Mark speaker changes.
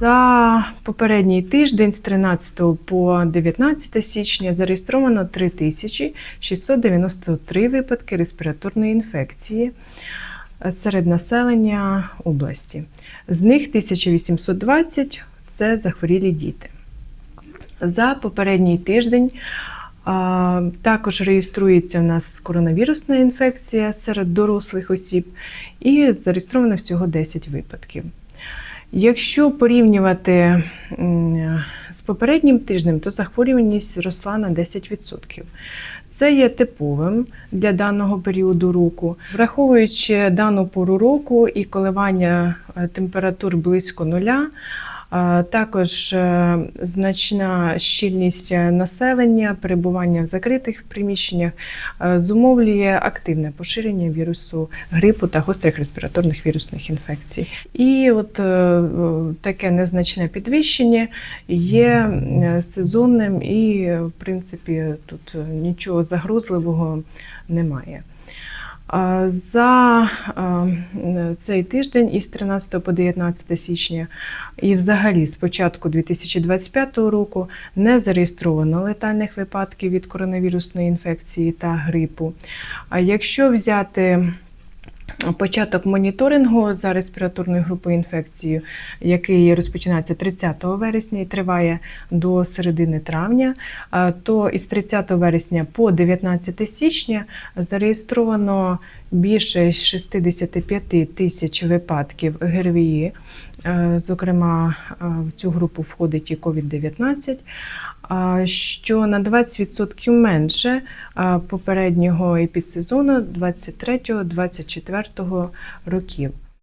Speaker 1: За попередній тиждень з 13 по 19 січня зареєстровано 3693 випадки респіраторної інфекції е, серед населення області. З них 1820 це захворілі діти. За попередній тиждень також реєструється у нас коронавірусна інфекція серед дорослих осіб, і зареєстровано всього 10 випадків. Якщо порівнювати з попереднім тижнем, то захворюваність зросла на 10%. Це є типовим для даного періоду року. Враховуючи дану пору року і коливання е, температур близько нуля, також е, значна щільність е, населення, перебування в закритих приміщеннях е, зумовлює активне поширення вірусу грипу та гострих респіраторних вірусних інфекцій. І от таке незначне підвищення є сезонним і, в принципі, тут нічого загрозливого немає. За цей тиждень із 13 по 19 січня і взагалі з початку 2025 року не зареєстровано летальних випадків від коронавірусної інфекції та грипу. Якщо взяти початок моніторингу за респіраторною групою інфекції, який розпочинається 30 вересня і триває до середини травня, то із 30 вересня по 19 січня зареєстровано більше 65 тисяч випадків ГРВІ. Зокрема, в цю групу входить і COVID-19, що на 20% менше попереднього епідсезону 23-24 років.